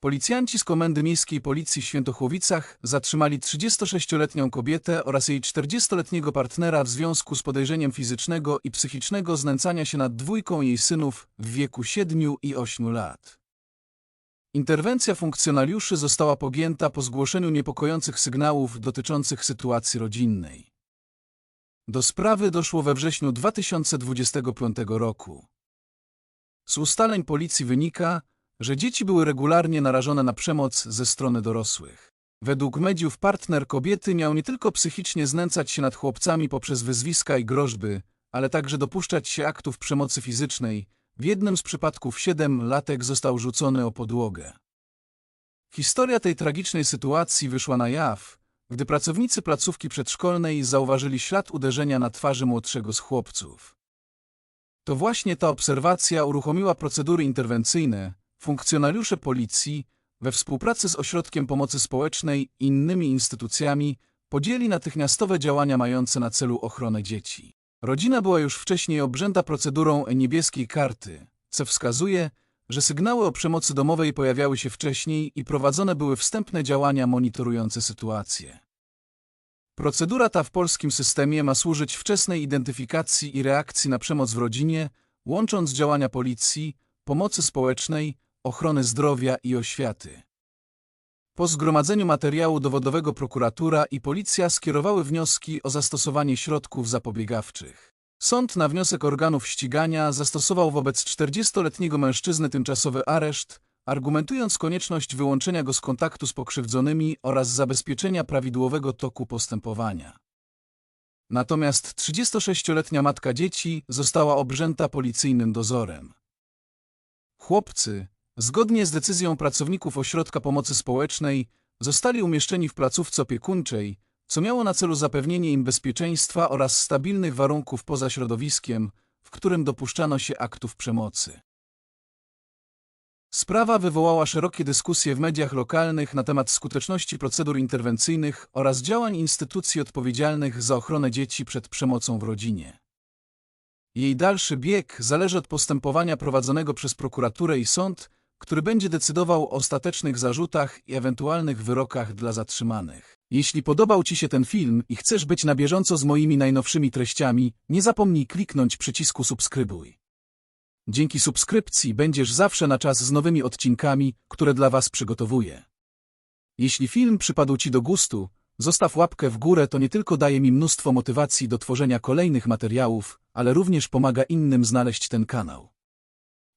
Policjanci z Komendy Miejskiej Policji w Świętochłowicach zatrzymali 36-letnią kobietę oraz jej 40-letniego partnera w związku z podejrzeniem fizycznego i psychicznego znęcania się nad dwójką jej synów w wieku 7 i 8 lat. Interwencja funkcjonariuszy została pogięta po zgłoszeniu niepokojących sygnałów dotyczących sytuacji rodzinnej. Do sprawy doszło we wrześniu 2025 roku. Z ustaleń policji wynika, że dzieci były regularnie narażone na przemoc ze strony dorosłych. Według mediów partner kobiety miał nie tylko psychicznie znęcać się nad chłopcami poprzez wyzwiska i groźby, ale także dopuszczać się aktów przemocy fizycznej. W jednym z przypadków siedemlatek został rzucony o podłogę. Historia tej tragicznej sytuacji wyszła na jaw, gdy pracownicy placówki przedszkolnej zauważyli ślad uderzenia na twarzy młodszego z chłopców. To właśnie ta obserwacja uruchomiła procedury interwencyjne. Funkcjonariusze policji, we współpracy z Ośrodkiem Pomocy Społecznej i innymi instytucjami, podjęli natychmiastowe działania mające na celu ochronę dzieci. Rodzina była już wcześniej objęta procedurą niebieskiej karty, co wskazuje, że sygnały o przemocy domowej pojawiały się wcześniej i prowadzone były wstępne działania monitorujące sytuację. Procedura ta w polskim systemie ma służyć wczesnej identyfikacji i reakcji na przemoc w rodzinie, łącząc działania policji, pomocy społecznej, ochrony zdrowia i oświaty. Po zgromadzeniu materiału dowodowego prokuratura i policja skierowały wnioski o zastosowanie środków zapobiegawczych. Sąd na wniosek organów ścigania zastosował wobec 40-letniego mężczyzny tymczasowy areszt, argumentując konieczność wyłączenia go z kontaktu z pokrzywdzonymi oraz zabezpieczenia prawidłowego toku postępowania. Natomiast 36-letnia matka dzieci została obrzęta policyjnym dozorem. Chłopcy, zgodnie z decyzją pracowników Ośrodka Pomocy Społecznej, zostali umieszczeni w placówce opiekuńczej, co miało na celu zapewnienie im bezpieczeństwa oraz stabilnych warunków poza środowiskiem, w którym dopuszczano się aktów przemocy. Sprawa wywołała szerokie dyskusje w mediach lokalnych na temat skuteczności procedur interwencyjnych oraz działań instytucji odpowiedzialnych za ochronę dzieci przed przemocą w rodzinie. Jej dalszy bieg zależy od postępowania prowadzonego przez prokuraturę i sąd, który będzie decydował o ostatecznych zarzutach i ewentualnych wyrokach dla zatrzymanych. Jeśli podobał Ci się ten film i chcesz być na bieżąco z moimi najnowszymi treściami, nie zapomnij kliknąć przycisku subskrybuj. Dzięki subskrypcji będziesz zawsze na czas z nowymi odcinkami, które dla Was przygotowuję. Jeśli film przypadł Ci do gustu, zostaw łapkę w górę, to nie tylko daje mi mnóstwo motywacji do tworzenia kolejnych materiałów, ale również pomaga innym znaleźć ten kanał.